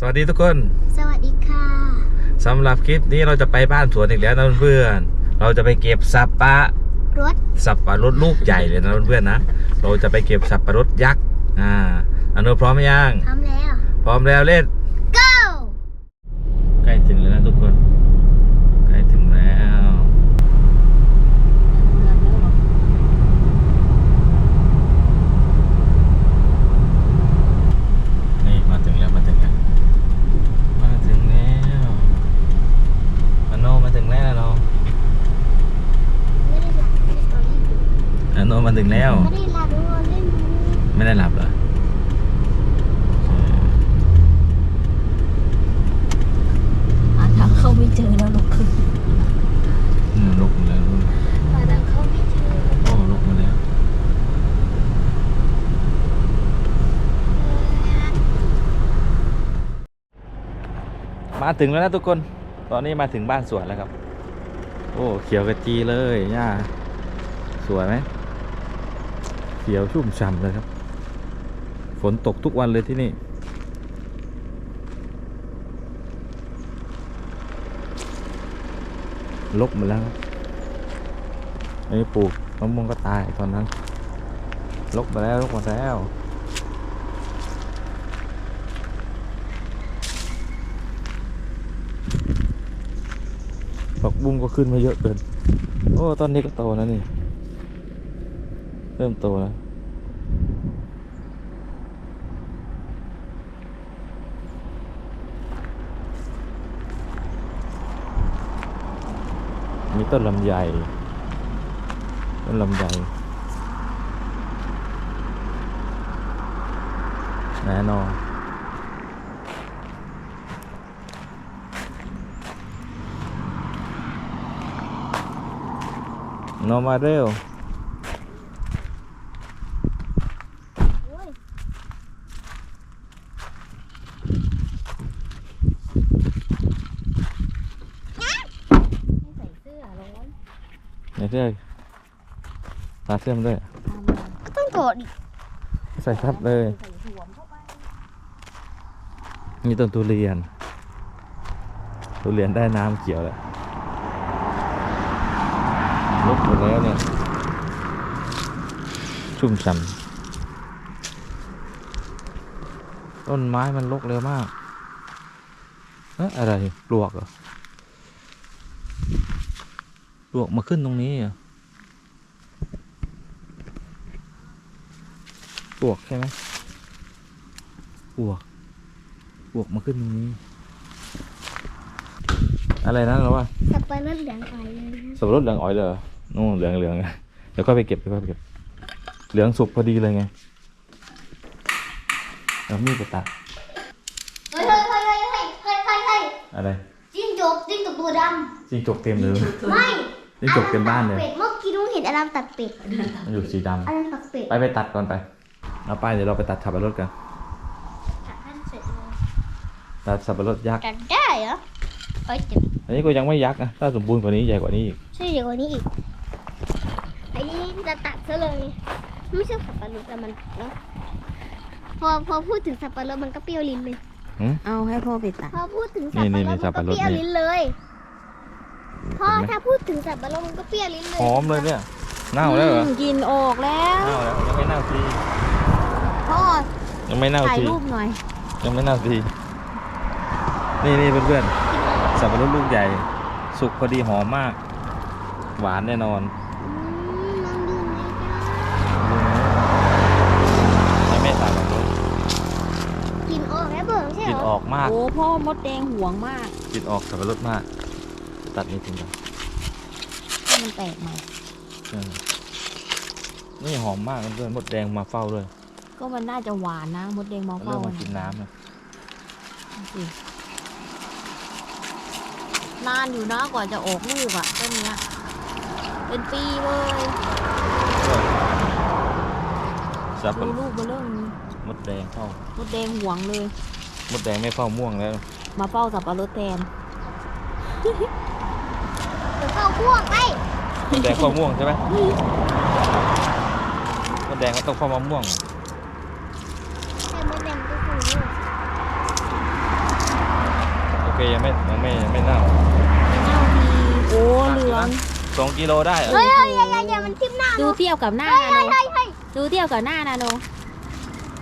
สวัสดีทุกคน สวัสดีค่ะสำหรับคลิปนี้เราจะไปบ้านสวนอีกแล้วนะเพื่อนๆเราจะไปเก็บสับปะรถสับปะรดลูกใหญ่เลยนะเพื่อนๆนะ เราจะไปเก็บสับปะรดยักษ์ อ่าอนุพร้อมยังทำแล้ว พร้อมแล้วเล่น go ใกล้ถึงแล้วนะทุกคนใกล้ถึงแล้วนี่มาถึงแล้วมาถึงแล้วมาถึงแล้วอโนมาถึงแล้วเรา ไม่ได้หลับไม่ได้สตอรี่ดู อโนมา ถึงแล้ว ไม่ได้หลับดูเล่นดูไม่ได้หลับเหรอหาทางเข้าไม่เจอแล้วลูกคืออืมลุกมาแล้วลุกตอนนั้นเขาไม่เจอโอ้ลุกมาแล้วมาถึงแล้วนะทุกคน ตอนนี้มาถึงบ้านสวนแล้วครับ โอ้ เขียวกระจีเลยหญ้าสวยไหมเขียวชุ่มฉ่ำเลยครับ ฝนตกทุกวันเลยที่นี่ ลบหมดแล้วครับอันนี้ปลูกมะม่วงก็ตายตอนนั้นลกมาแล้วลกมาแล้วผักบุ้งก็ขึ้นมาเยอะเกิน โอ้ ตอนนี้ก็โตแล้วนี่ เริ่มโตแล้วมีต้นลำไยต้นลำไยแน่นอนนอนมาเร็ว โอ้ย ไม่ใส่เสื้อร้อน อย่า เชื่อตาเชื่อมด้วยทำอะไรก็ต้องกดอีกใส่ทับเลยใส่สวมเข้าไปนี่ต้นทุเรียน ทุเรียนได้น้ำเขียวแล้วลุกหมดแล้วเนี่ย ชุ่มฉ่ำต้นไม้มันลกเร็วมาก เอ๊ะอะไรปลวกเหรอ วกมาขึ้นตรงนี้อะปวกใช่ไหมปวกปวกมาขึ้นตรงนี้ อะไรนะเราวะสับปะรดเหลืองอ่อยเลยสับปะรดเหลืองอ่อยเลยนู่นเหลืองเหลืองเดี๋ยวก็ไปเก็บเดี๋ยวก็ไปเก็บ เหลืองสุกพอดีเลยไงเรามีดระตัดเฮ้ยเฮ้ยเฮ้ยเฮ้ยเฮ้ยเฮ้ยอะไรจิ้งจกจิ้งจกตัวดำจิ้งจกเต็มเลย ไม่ จิ้งจกเต็มบ้านเลยเป็ดเมื่อกี้ลุงเห็นอารามตัดเป็ดมันอยู่สีดอารามตัดเป็ดำไปไปตัดก่อนไปเอาไปเดี๋ยวเราไปตัดสับปะรดกันตัดให้เสร็จเลยตัดสับปะรดยักษ์ตัดได้เหรอเฮ้ยเจ็บอันนี้ก็ยังไม่ยักษ์นะถ้าสมบูรณ์กว่านี้ใหญ่กว่านี้อีกช่วยเดี๋ยวกว่านี้อีกไอ้นี่จะตัดซะเลยไม่ใช่สับปะรดแต่มันเนาะพอพอพูดถึงสับปะรดมันก็เปรี้ยวลิ้นเลยเอาให้พ่อไปตัดพอพูดถึงสับนี่ปะรนี่ดสัมับนก็ปะรดเปรี้ยวนี่ลิ้นเลย พ่อเห็นไหมถ้าพูดถึงสับปะรดมันก็เปรี้ยวลิ้นเลยหอมเลยเนี่ยเน่าแล้วเหรอมกินออกแล้วเน่าแล้วยังไม่เน่าทีพ่อยังไม่เน่าถ่ายทีรูปหน่อย ยังไม่น่าดีนี่นี่เพื่อนๆสับปะรดลูกใหญ่ สุกพอดีหอมมาก หวานแน่นอนอืมลองดูไหมจ๊ะยังไม่ตัดหรอกกลินออกแล้วเบิ่งใช่กลิเหนรอออกมากโอ้พ่อมดแดงห่วงมาก กลินออกสับปะรดมาก ตัดนี้ทิ้งก่อนให้มันแตกใหม่ เออนี่หอมมากเพื่อนๆมดแดงมาเฝ้าด้วยก็มันน่าจะหวานนะมดแดงมาเริ่เฝ้ามมากินน้ำนะสินานอยู่นะกว่าจะออกลูกอะต้นเนี้ย เป็นปีเลยสับปะดูรดลูกมาเริ่มมดแดงเข้ามดแดงห่วงเลย มดแดงไม่เฝ้าม่วงแล้ว มาเฝ้าสับปะรดแทน เดี๋ยวเข้าพวกไปมดแดงเฝ้าม่วงใช่ไหมมดแดงก็ต้องเฝ้ามะม่วงแต่มดแดงก็คงเคยังไม่ยังไม่ยังไม่เน่าเน่าทีโอ้เหลือง สองกิโลได้เหรอเฮ้ยเฮ้ยอย่าอย่าอย่ามันทิ่มหน้าดูเนาะเทียบกับหน้าเฮ้ยนาโนเฮ้ยเฮ้ยเฮ้ยดูเทียบกับหน้านาโน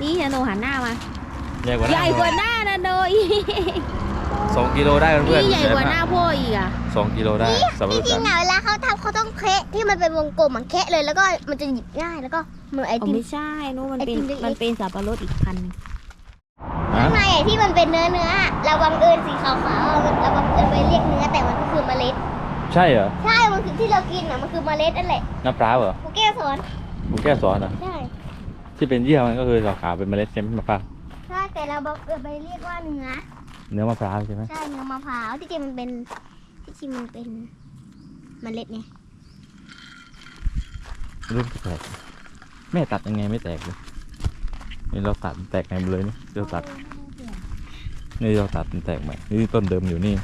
นี่นาโนหันหน้ามา ใหญ่กว่าใหญ่กว่าหน้านาโนอีก สองกิโลได้เพื่อนนี่ๆใหญ่กว่าหน้าพ่ออีกอะสองกิโลได้สับปะรจดริจังนๆอะเวลาเขาทำเขาต้องเคะที่มันเป็นวงกลมมันเคะเลยแล้วก็มันจะหยิบง่ายแล้วก็เหมือนไออ๋อติมไม่ใช่นู้นมันเป็นไอติมเล็กๆมันเป็นสับปะรดอีกพันหนึ่งฮะข้างในอะที่มันเป็นเนื้อเนื้ออะเราบังเอิญสีขาวๆอะมันเราบังเอิญไปเรียกเนื้อแต่มันก็คือเมล็ด ใช่เหรอใช่มันคือที่เรากินอะมันคือเมล็ดนั่นแหละน้ำปลาเหรอกูแก้วสอนผมแก้วสอนเหรอใช่ที่เป็นเยื่อมันก็คือขาวๆเป็นเมล็ดใช่ไหมมะพร้าวใช่แต่เราบังเอิญไปเรียกว่าเนื้อ เนื้อมะพร้าวใช่ไหมใช่เนื้อมะพร้าวที่จริงมันเป็นที่จริงมันเป็นเมล็ดไงรูปแตกแม่ตัดยังไงไม่แตกเลยนี่เราตัดแตกไงหมดเลยนี่เราตัดนี่เราตัดมันแตกใหม่นี่ต้นเดิมอยู่นี่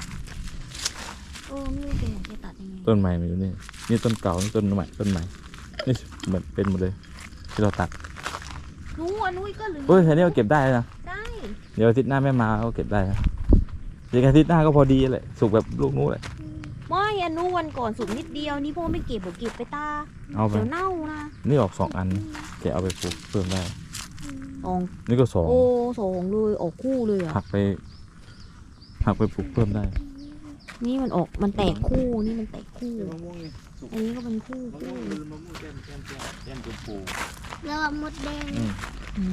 โอ้ไม่รู้เป็นอยากจะตัดยังไงต้นใหม่มันอยู่นี่นี่ต้นเก่านี่ต้นใหม่ต้นใหม่นี่เหมือนเป็นหมดเลย ที่เราตัดนู้นอันนู้นก็เหลือเฮ้ยแค่นี้เราเก็บได้นะได้ เดี๋ยวอาทิตย์หน้าแม่มาก็เก็บได้นะ เดี๋ยวอาทิตย์หน้าก็พอดีแหละสุกแบบลูกนู้นแหละไม่อันนู้นวันก่อนสุกนิดเดียวนี่พ่อไม่เก็บบอกเก็บไปตาเอาไปเดี๋ยวเน่านะนี่ออกสองอันแกะเอาไปปลูกเพิ่มได้สองนี่ก็สองโอ้สองเลยออกคู่เลยอะหักไปหักไปปลูกเพิ่มได้ นี่มันออกมันแตกคู่นี่มันแตกคู่อันนี้ก็เป็นคู่คู่แล้วก็มดแดงอืมอื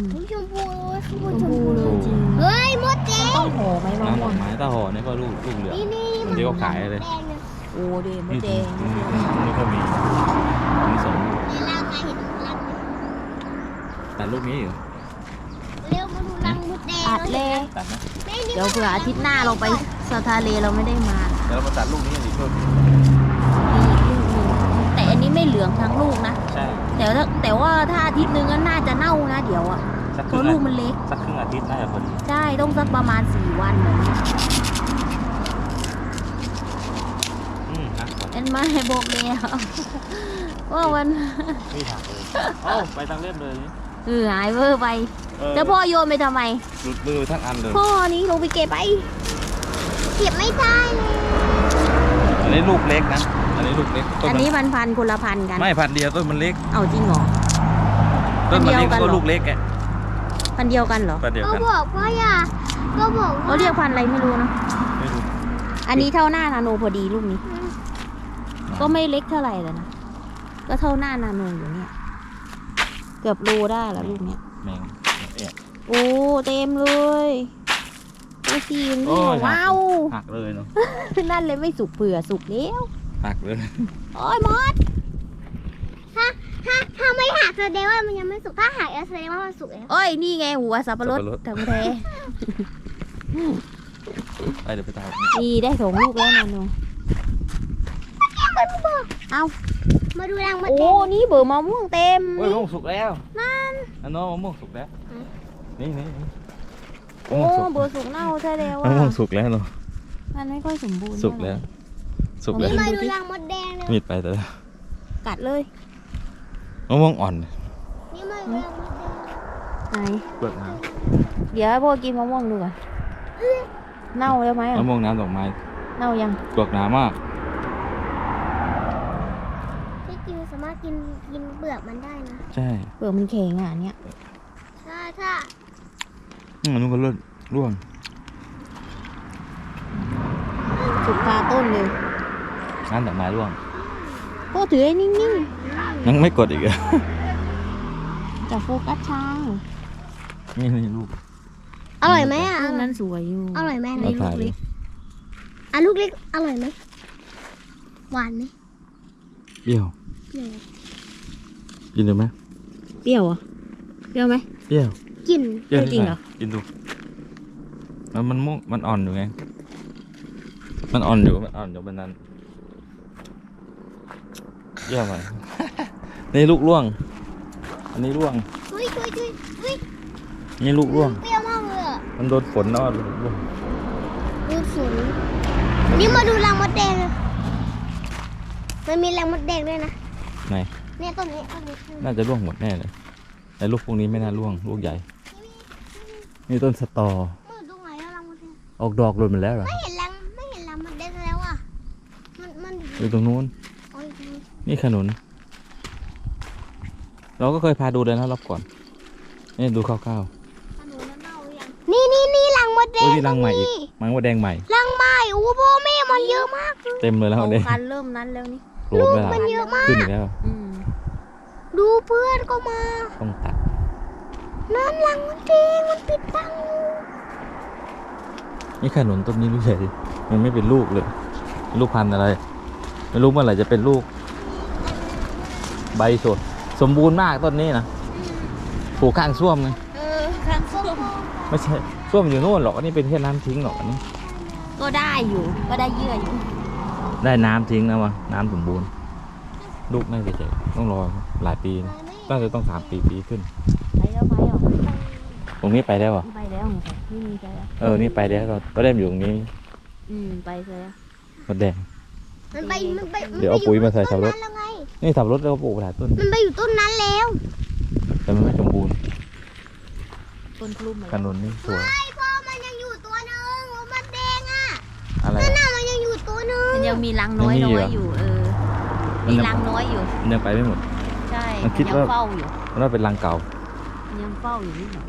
มอุ๊ยชมพูข้างบชนมชมพูพูเลยจริงเฮ้ยมดแดงต้องห่อไหมมะน้ำดม่วองกไม้ตาห่อนี่ก็ลูกลูกเหลือง นี่นี่เดี๋ยวก็ขายเลย แดงเนี่ยโอ้เดมนี่แดงนี่นี่ก็มีมีสองลูกในร่างกายเห็นรังไหมแต่ลูกนี้เหรอเร็วมาดูรังมดแดง อัดเลยตัดนะแม่นี่เดี๋ยวเผื่ออาทิตย์หน้าเราไปสทาเลเราไม่ได้มาเดี๋ยวเรามาตัดลูกนี้ดิเพิ่มมีอีกลูกหนึงแต่อันนี้ไม่เหลืองทั้งลูกนะ ใช่แต่ว่าแต่ว่าถ้าอาทิตย์หนึงก็น่าจะเน่านะเดี๋ยวอะสักเพครึ่ราะงลูอากมันเล็ก สักครึ่งอาทิตย์น่าจะพอดีใช่ ต้องสักประมาณสี่วันแบบนี้อืมนะก่อนเอ็นมาให้บอกเลยอะว่าวัน ไม่ถักเลยเอ้าไปทางเล่มเลยเออหายเวอร์ไปเออ แล้วพ่อโยนไปทำไม หลุดมือทั้งอันเลยพ่อนี้ลงไปเก็บไป เก็บไม่ได้เลย อันนี้ลูกเล็กนะ อันนี้ลูกเล็กต้นอันมันนี้พันพันคนละพันกัน ไม่พันเดียวต้นมันเล็ก เอาจริงเหรอ ต้นมันเล็กพันเดียวกันเหรอก็ลูกเล็กแกพันเดียวกันเหรอ พันเดียวก็กันบอกว่าอย่าก็บอกเขาว่าเรียกพันอะไรไม่รู้นะไม่รู้อันนี้เท่าหน้านาโนพอดีลูกนี้ ก็ไม่เล็กเท่าไหร่แล้วนะ ก็เท่าหน้านาโนอยู่เนี่ย เกือบโลได้แล้วลูกเนี้ยแมง เอ๊ะโอ้เต็มเลยโอ้ซีมโอ้นี่ยว้าวหักเลยเนาะนั่นเลยไม่สุกเผื่อสุกแล้วหักเลยโอ้ยมดถ้าถ้าถ้าไม่หักแสดงว่ามันยังไม่สุกถ้าหักแสดงว่ามันสุกแล้วโอ้ยนี่ไงหัวสับปะรดทำแท้ไปเดี๋ยวไปตามนี่ได้สองลูกแล้วนาโนเอ้ามาดูรังมดโอ้แดงนี่เบอร์มะม่วงเต็มโอ้ยมะม่วงสุกแล้วนั่น อันน้องมะม่วงสุกแล้ว นี่นี่นี่โอ้มะม่วงสุกเบอร์สุกเน่าใช่แล้วมะม่วงอะสุกแล้วเนาะมันไม่ค่อยสมบูรณ์สุกแล้ว สุกแล้วนี่มาดูรังมดแดงเลยมีดไปแต่ละกัดเลยมะม่วงอ่อนนี่มาดูรังมดแดงไหนเปลือกน้เดี๋ยวให้พ่อกินมะม่วงดูก่อนเน่าแล้วไหมำอะมะม่วงน้ำดอกไม้เน่ายังเปลือกหนามากที่จริงสามารถกินกินเปลือกมันได้นะ ใช่เปลือกมันแข็งอะอันเนี้ยถ้าถ้าอืมอันนู้นก็เลื่อนร่วงสุกคาต้นเลยน้ำดอกไม้ร่วงพ่อถือให้นิ่งยังไม่กดอีกเหรอๆจะโฟกัสช้างนี่นี่ลูกอร่อยไหมอะลูกนั้นสวยอยู่อร่อยไหมในอันลูนี้กเล็กอะลูกเล็กอร่อยไหมหวานไหมเปรี้ยวเปรี้ยวกินดูไหม เปรี้ยวอะเปรี้ยวไหมเปรี้ยวกลิ่นเปรี้ยวจริงเหรอกินดูมันมันม่วงมันอ่อนอยู่ไง มันอ่อนอยู่มันอ่อนอยู่บนนั้นเปรี้ยวไปนี่ลูกร่วง อันนี้ร่วงเฮ้ยเฮ้ยเฮ้ยเฮ้ยนี่ลูกร่วง เปรี้ยวมากเลยอะมันโดนฝนนอดร่วงดูฝนนี่มาดูรังมดแดงเลยมันมีรังมดแดงด้วยนะไหน เนี่ยต้นนี้ต้นนี้น่าจะร่วงหมดแน่เลยแต่ลูกพวกนี้ไม่น่าร่วงลูกใหญ่ นี่ต้นสตอ มือตรงไหนอะรังมดแดงอออกดอกหล่นมาแล้วเหรอไม่เห็นรังไม่เห็นรังมันเด็กแล้วอะ มันมันอยู่ตรงนู้น โอ้ยนี่ขนุน เราก็เคยพาดูเลยนะรอบก่อน นี่ดูคร่าวขนุนแล้วเน่าหรือยังนี่นี่นี่รังมดๆแดโอ้ยงนี่รังใหม่อีกนี่มังว่าแดงใหม่ รังใหม่โอ้พ่อแม่มันเยอะมาก เต็มเลยแล้วโครงแดงการเริ่มนั้นแล้วนี่โกรธไหมล่ะมันเยอะมาก ขึ้นอีกแล้ว อืม ดูเพื่อนก็มาต้องตัดนั่นรังมดแดงมันปิดบังอยู่นี่ขนุนต้นนี้ดูใหญ่ดิมันไม่เป็นลูกเลยเป็นลูกพันธุ์อะไร ไม่รู้เมื่อไหร่จะเป็นลูก ใบสด สมบูรณ์มากต้นนี้นะปลูกข้างส้วมไงเออข้างส้มไม่ใช่ส้วมอยู่โน่นหรอกอันนี้เป็นแค่น้ำทิ้งหรอกอันนี้ ก็ได้อยู่ ก็ได้เยื่ออยู่ ได้น้ำทิ้งนะวะน้ำสมบูรณ์ ลูกน่าจะใหญ่ต้องรอหลายปีนะน่าจะต้องสามปีปีขึ้น ไปแล้วไปเหรอตรงนี้ไปได้ปะไปแล้วไงค่ะนี่มีไปแล้วเออ นี่ไปได้ก็ก็ได้อยู่ตรงนี้อืมไปแล้วมดแดง มันไปมันไปนเดี๋ยวเอาปุ๋ยมาใส่สับปะรดต้นนั้นแล้วไง นี่สับปะรถแล้วก็ปลูกหลายต้น มันไปอยู่ต้นนั้นแล้วแต่มันไม่สมบูรณ์ต้นคลุมเหมือนขนุนนี่สวยไอ้พ่อมันยังอยู่ตัวหนึงมันแดงอะอะไรนั่นอะน่ะมันยังอยู่ตัวหนึงมันยังมีรังน้อยยังมีน้เหรออยอยู่เออ มันมียังรังน้อยอยู่ มันยังไปไม่หมด ใช่มันคิดยังว่า เฝ้าอยู่มันว่าเป็นรังเก่ามันยังเฝ้าอยู่นิดหน่อย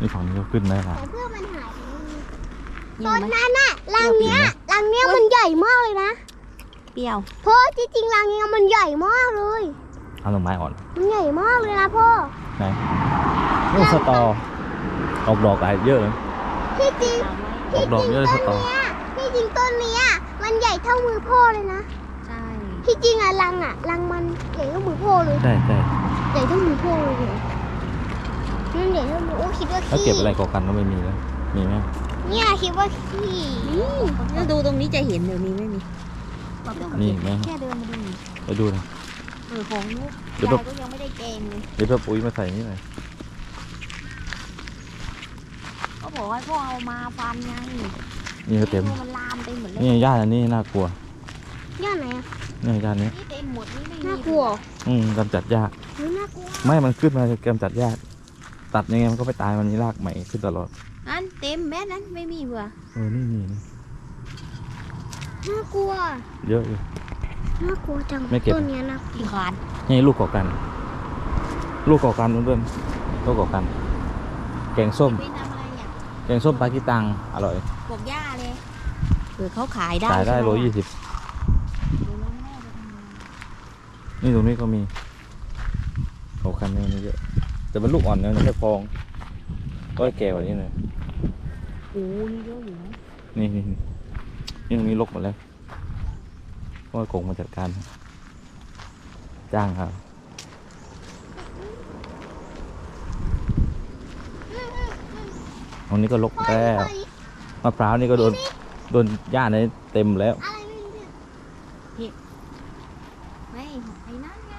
นี่ฝั่งนี้ก็ขึ้นได้ละแต่เพื่อนมันหายไปเยี่ตยอมนไหมนั้นน่ะรังเนี้ยรังเนี้ยมันใหญ่มากเลยนะเปรี้ยวพ่อที่จริงรังเนี้ยมันใหญ่มากเลย เอาต้นไม้อ่อน มันใหญ่มากเลยนะพ่อไหนนี่สตอออกดอกหลายเยอะเลย ที่จริงตามไว้ออกดอกเยอะเลยสตอเนี้ยที่จริงต้นเนี้ยมันใหญ่เท่ามือพ่อเลยนะใช่ ที่จริงอะรังอะรังมันใหญ่เท่ามือพ่อเลยใช่ใช่ใหญ่เท่ามือพ่อเลยมันใหญ่เท่ามือโอ้คิดว่าแล้วขี้เก็บอะไรก่อกันก็ไม่มีแล้วมีไหมเนี่ยคิดว่าขี้ถ้าดูตรงนี้จะเห็นเดี๋ยวนี้ไม่มีนี่ไหมแค่เดินมาดูไปดูนะเออของลูกเดี๋ยวยายก็ยังไม่ได้แกงเลยเดี๋ยวเอาปุ๋ยมาใส่นี่หน่อยก็บอกให้พ่อเอามาฟันไงนี่ก็เต็มดูมันลามไปหมดเลยนี่ญาติอันนี้น่ากลัวย่าไหนอะ นี่ญาตินี้นี่เต็มหมดนี่ไม่มีน่ากลัวอืมกำจัดยากเฮ้ยน่ากลัวไม่มันขึ้นมากำจัดยากตัดยังไงมันก็ไม่ตายมันมีรากใหม่ขึ้นตลอดอันเต็มแม่นั้นไม่มีเบื่อเออนี่มีนี่น่ากลัวเยอะอยู่ น่ากลัวจังไม่เก็บ ต้นเนี้ยนะอีกขานนี่ลูกก่อกัน ลูกก่อกันเพื่อนๆลูกก่อกัน แกงส้มไปทำอะไรอะแกงส้มปลากีตังอร่อยบอกย่าเลยเผื่อเขาขายได้ขายได้ใช่หมโลยี่สิบ ดูแล้วแม่จะทำอะไร นี่ตรงนี้ก็มีก่อกันนี่มีเยอะ แต่เป็นลูกอ่อนนะมันไม่พอง ก็แก่กว่านี้หน่อยโอ้นี่เยอะอยู่นะนี่นี่นี่นี่ตรงนี้ลกหมดแล้วเพราะว่ากงมาจัดการ จ้างครับตรงนี้ก็ลกพ่อแล้วพ่อมะพร้าวนี่ก็โดนโดนหญ้าในเต็มแล้ว อะไรไม่รู้เนี่ย ไม่ไอ้นั่นไง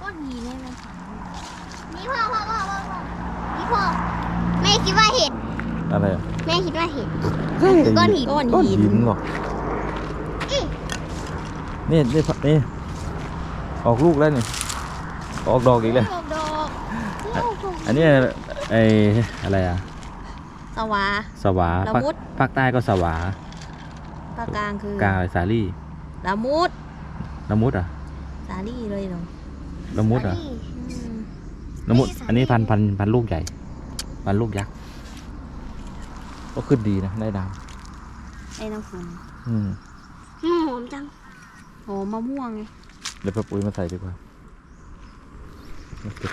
ก้อนหินเนี่ยมันฝังอยู่ นี่พ่อพ่อพ่อพ่อพ่อนี่พ่อแม่ คิดว่าเห็ด อะไรอะแม่คิดว่าเห็ด ก้อนก้อนหินก้อนก้อนหินหินหรอกนี่นี่นี่ออกลูกแล้วนี่ออกดอกอีกแล้วดอกดอกอันนี้ไออะไรอะสวาสวาละภาคมุดภาคใต้ก็สวาภาคกลางคือกลางอะไรสาลี่ละมุดละมุดอะสาลี่เลยเหรอละมุดอะอืมละมุดไม่สาลี่อันนี้พันพันพันลูกใหญ่ พันลูกยักษ์ก็ขึ้นดีนะได้น้ไอ้น้ำฝนำอืมอืมหอมจังโหมะม่วงไง เดี๋ยวไปปุ๋ยมาใส่ดีกว่ามาเก็บ